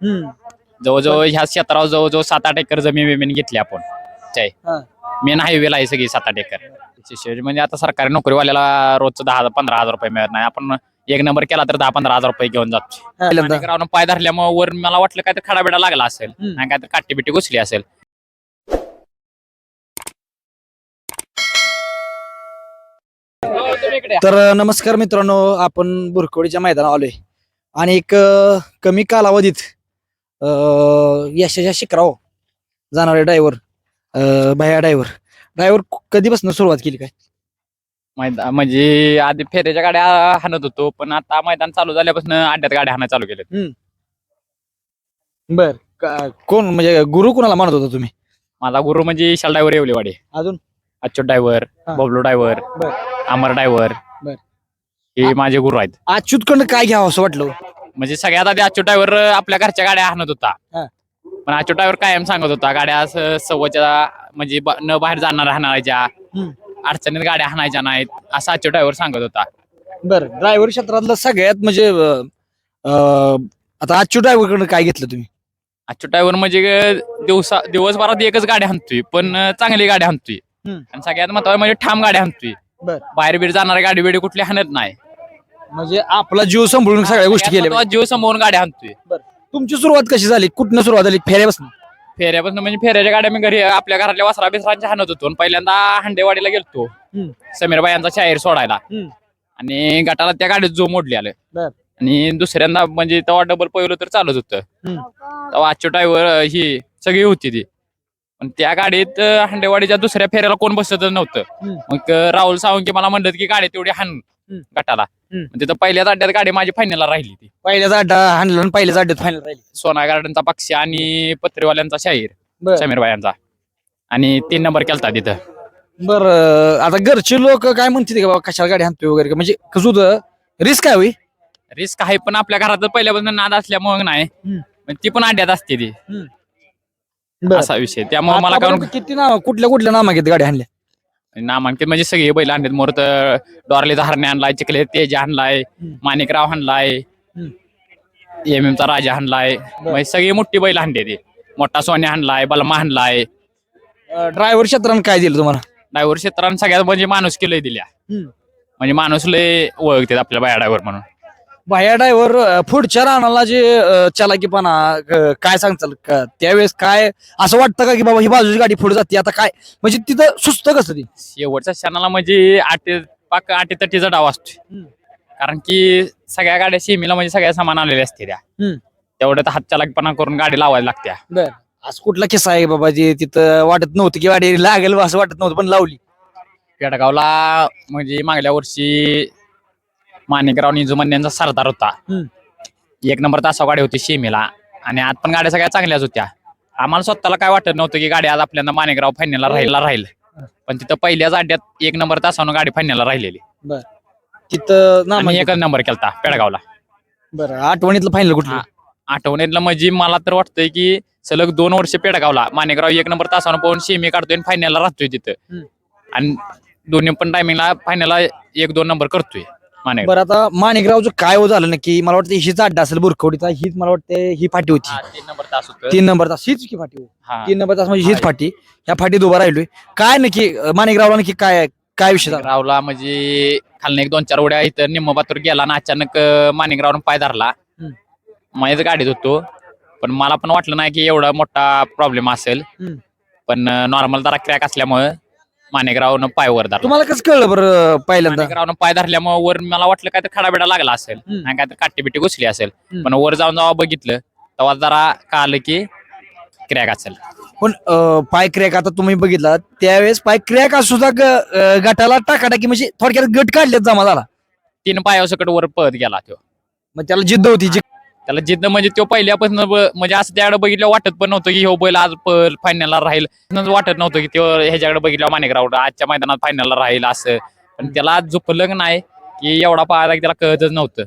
जवळजवळ ह्या क्षेत्रावर जवळजवळ सात आठ एकर जमीन विमीन घेतली आपण. जय हा. मेन हायवेला आहे सगळी सात आठ एकर. विशेष म्हणजे आता सरकारी नोकरीवाल्याला रोजचं दहा हजार पंधरा हजार रुपये मिळत नाही. आपण एक नंबर केला तर दहा पंधरा हजार रुपये घेऊन जातो पहिल्यांदा. पाय धरल्यामुळे वर मला वाटलं काय तर खडाबिडा लागला असेल. हम्म. नाही काय तर काठी बिटी घुसली असेल. तर नमस्कार मित्रांनो आपण बुरकवडीच्या मैदानावर आलोय. आणि एक अ, कमी कालावधीत यशाच्या शिखराव जाणारे ड्रायव्हर भया ड्रायव्हर ड्रायव्हर कधीपासून सुरुवात केली काय? मैदान म्हणजे आधी फेऱ्याच्या गाड्या हाणत होतो पण आता मैदान चालू झाल्यापासून अड्ड्यात गाड्या हाणं चालू केल्या बर. कोण म्हणजे गुरु कोणाला मानत होता तुम्ही? माझा गुरु म्हणजे विशाल ड्रायव्हर येवलेवाडे. अजून? अच्युत ड्रायव्हर हा. बबलू ड्रायव्हर बर. अमर ड्रायव्हर बर. हे माझे गुरु आहेत. अच्युतकडनं काय घ्यावं असं वाटलं? म्हणजे सगळ्यात आधी अच्युत ड्रायव्हर आपल्या घरच्या गाड्या हाणत होता हा. पण अच्युत ड्रायव्हर कायम सांगत होता गाड्या सव्वाच्या म्हणजे ब- न बाहेर जाणार हम्म. अडचणीत गाड्या हाणायच्या नाहीत असं अच्युत ड्रायव्हर सांगत होता बर ड्रायव्हर क्षेत्रातलं सगळ्यात म्हणजे अ, अ, आता अच्युत ड्रायव्हर कडनं काय घेतलं तुम्ही अच्युत ड्रायव्हर म्हणजे ग- दिवसा दिवसभरात एकच गाडी हाणतोय पण अं, चांगली गाडी हम्म. आणि सगळ्यात महत्वाचं म्हणजे ठाम गाडी हाणतोय बर. बाहेर बीर जाणारी गाडी बिडी कुठली हाणत नाही म्हणजे आपला जीव सांभाळून सगळ्या गोष्टी केल्या जीव समोरून गाडी हाणतोय तुमची सुरुवात कशी झाली? कुठनं सुरुवात झाली? फेऱ्यापासून? फेऱ्यापासून म्हणजे फेऱ्याच्या गाड्या मी घरी आपल्या घरातल्या वसरा बिसरांच्या हाणत होतो. आणि पहिल्यांदा हांडेवाडीला गेलतो. हम्म. समीरबाई यांचा शाहीर सोडायला. हम्म. आणि गटाला त्या गाडीत जो मोडली आलं. बर. आणि दुसऱ्यांदा म्हणजे तेव्हा डबल पहिलं तर चालत होतं. हम्म. तेव्हा आजच्या ड्रायव्हर ही सगळी होती ती. पण त्या गाडीत अं, हांडेवाडीच्या दुसऱ्या फेऱ्याला कोण बसतच नव्हतं. हम्म. मग अं, राहुल सावंकी मला म्हणत की गाडी तेवढी हाण हम्म. गटाला. तिथं पहिल्याच अड्ड्यात गाडी माझी फायनलला राहिली ती. पहिल्याच अड्डा हाणला आणि पहिल्याच अड्ड्यात फायनल राहिली. सोना गार्डनचा पक्षी आणि पत्रेवाल्यांचा शाहीर बर. समीरबाई यांचा आणि तीन नंबर केलता तिथं. बर आता घरचे लोक काय म्हणते का बाबा कशाला गाडी हाणतोय वगैरे? म्हणजे कसं रिस्क होई रिस्क आहे पण आपल्या घरात पहिल्यापासून नाद असल्यामुळे नाही. हम्म. पण ती पण अड्ड्यात असते ती. असा विषय. त्यामुळे मला आतापर्यंत कारण किती नाव कुठल्या कुठल्या नामा घेत गाडी हाणल्या नामांकित. म्हणजे सगळे बैल आणलेत. मोरत डॉरलेचा हरणे आणलाय चिखले तेज आणलाय. माणिकराव आणलाय हम्म. एम एमचा राजा आणलाय. म्हणजे सगळी मोठी बैल आणली ती मोठा सोन्या आणलाय बलमा आणलाय. ड्रायव्हर क्षेत्रानं काय दिलं तुम्हाला? ड्रायव्हर क्षेत्रानं सगळ्यात म्हणजे माणूस लय दिल्या. म्हणजे माणूस लय ओळखतात आपल्या बाया ड्रायव्हर म्हणून. भाया ड्रायव्हर पुढच्या रानाला जे अं, चलाकीपणा अं, काय सांगताल? का त्यावेळेस काय असं वाटतं का की बाबा ही बाजूची गाडी पुढे जाते? आता काय? म्हणजे तिथं सुस्त कसं ती? शेवटच्या क्षणाला म्हणजे आटे पाक आटे तटीचा डाव असतो हम्म. कारण की सगळ्या गाड्या सेमीला म्हणजे सगळ्या समान आलेल्या असते त्या. हम्म. तेवढ्यात हातचालाकपणा करून गाडी लावायला लागत्या. बर. आज कुठला किस्सा आहे बाबा जे तिथं वाटत नव्हतं की गाडी लागेल बा असं वाटत नव्हतं पण लावली. पेडगावला म्हणजे मागल्या वर्षी माणिकराव निजुमन यांचा सरदार होता. एक नंबर तासा गाडी होती सीमेला आणि आत पण गाड्या सगळ्या चांगल्याच होत्या. आम्हाला स्वतःला काय वाटत नव्हतं की गाडी आज आपल्याला माणिकराव फायनलला राहिला राहील. पण तिथं पहिल्याच अड्ड्यात एक नंबर तासानं गाडी फायनलला राहिलेली. तिथं ना एकच नंबर केलता पेडगावला. बरं आठवणीतलं फायनल कुठलं. आठवणीतलं म्हणजे मला तर वाटतंय की सलग दोन वर्ष पेडगावला माणिकराव एक नंबर तासानं पाहून सेमी काढतोय आणि फायनलला राहतोय तिथं. आणि दोन्ही पण टायमिंगला फायनलला एक दोन नंबर करतोय. माणिकराव बरं आता माणिकरावचं काय हो झालं नक्की? मला वाटतं हीच अड्डा असेल बुरखवडीचा हीच मला वाटतं ही फाटी होती. तीन नंबर तास होतं. तीन नंबर तास हीच की फाटी हो. हा. तीन नंबर तास म्हणजे हीच फाटी. ह्या फाटीत उभा राहिलोय. काय नक्की अं, माणिकरावला नक्की काय काय विषय झाला? माणिकरावला म्हणजे खालनं एक दोन चार उड्या इथं निम्म बातूर गेला ना अचानक अं, माणिकरावनं पाय धरला. हम्म. माझ्याच गाडीत होतो. पण मला पण वाटलं नाही की एवढा मोठा प्रॉब्लेम असेल. हम्म. पण नॉर्मल जरा क्रॅक असल्यामुळे माणिकरावनं पाय वर धरला. तुम्हाला कसं कळलं बरं पहिल्यांदा? माणिकरावनं पाय धरल्यामुळे वर मला वाटलं काय तर खडाबिडा लागला असेल. हम्म. आणि काय तर काठी बिटी घुसली असेल. हम्म. पण वर जाऊन जेव्हा बघितलं तेव्हा जरा कळालं की क्रॅक असेल. पण अं, पाय क्रॅक आता तुम्ही बघितला त्यावेळेस पाय क्रॅक असू सुद्धा ग- अं, गटाला टाकाटाकी म्हणजे थोडक्यात गट काढलेत जमा झाला तीन पायासकट वर पळत गेला तो. मग त्याला जिद्द होती जी त्याला जिद्द म्हणजे तो पहिल्यापासून म्हणजे असं त्याकडे बघितलं वाटत पण नव्हतं की हो बैल आज फायनलला राहील. वाटत नव्हतं की तो ह्याच्याकडे बघितलं माणिकराव आजच्या मैदानात फायनलला राहील असं. पण त्याला आज झोपलं नाही की एवढा पाहायला की त्याला कळतच नव्हतं.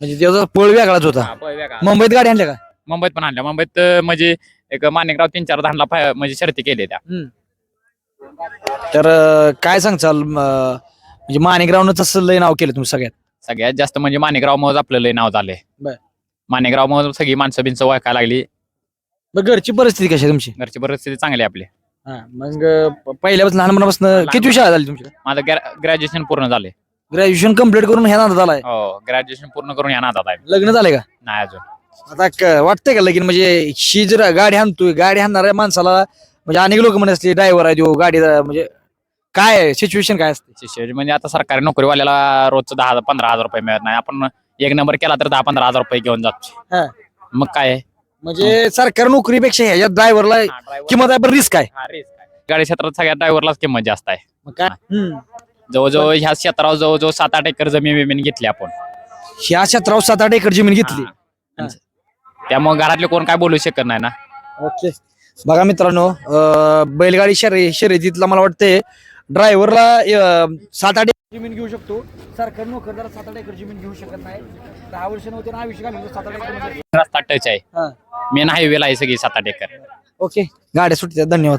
म्हणजे त्याचा पळ वेगळाच होता. मुंबईत गाडी आणल्या का? मुंबईत पण आणल्या. मुंबईत म्हणजे एक माणिकराव तीन चार धानला म्हणजे शर्ती केल्या त्या. तर काय सांगचाल म्हणजे माणिकरावनं तसं लय नाव केलं तुम्ही सगळ्यात? सगळ्यात जास्त म्हणजे माणिकराव मग आपलं लय नाव झालंय. मानेगाव मग सगळी माणसं बिनसं ओळखायला लागली. मग घरची परिस्थिती कशी आहे तुमची? घरची परिस्थिती चांगली आहे आपली. हा, मग पहिल्यापासून लहानपणापासून किती शाळा झाली तुमची? माझं ग्रॅज्युएशन पूर्ण झाले ग्रॅज्युएशन कंप्लीट करून ह्या नादात आलाय? हो ग्रॅज्युएशन पूर्ण करून या नादात आहे. लग्न झालंय का? नाही अजून. आता क- वाटतंय का लगीन? म्हणजे ही जर गाडी हाणतोय गाडी हाणणाऱ्या माणसाला म्हणजे अनेक लोक म्हणत असते ड्रायव्हर आहे तो गाडी म्हणजे काय सिच्युएशन काय असते? म्हणजे आता सरकारी नोकरीवाल्याला रोजचं दहा हजार पंधरा हजार रुपये मिळत नाही. आपण एक नंबर केला तर दहा पंधरा हजार रुपये घेऊन हा. जातो मग काय आहे? म्हणजे सरकारी नोकरीपेक्षा ह्याच्या ड्रायव्हरला हा, driver- किंमत आहे पण रिस्क आहे हा, risk आहे. गाडी क्षेत्रात सगळ्या ड्रायव्हरलाच किंमत जास्त आहे मग काय हम्म. जवळजवळ ह्या क्षेत्रावर जवळजवळ सात आठ एकर जमीन बिमीन घेतली आपण ह्या क्षेत्रावर सात आठ एकर जमीन घेतली. त्यामुळे घरातले कोण काय बोलू शकत नाही ना ओके बघा मित्रांनो अं, बैलगाडी शर्य शर्यतीतला मला वाटतंय ड्रायव्हरला सात आठ जमीन घेऊ शकतो. सरकार नोकरदार सात आठ एकर जमीन घेऊ शकत नाही. दहा वर्ष नव्हते ना आयुष्य आम्ही सात आठ एकर म्हणजे. रस्ता टच आहे. मेन हायवेला आहे सगळी सात आठ एकर. ओके गाड्या सुट्टी धन्यवाद.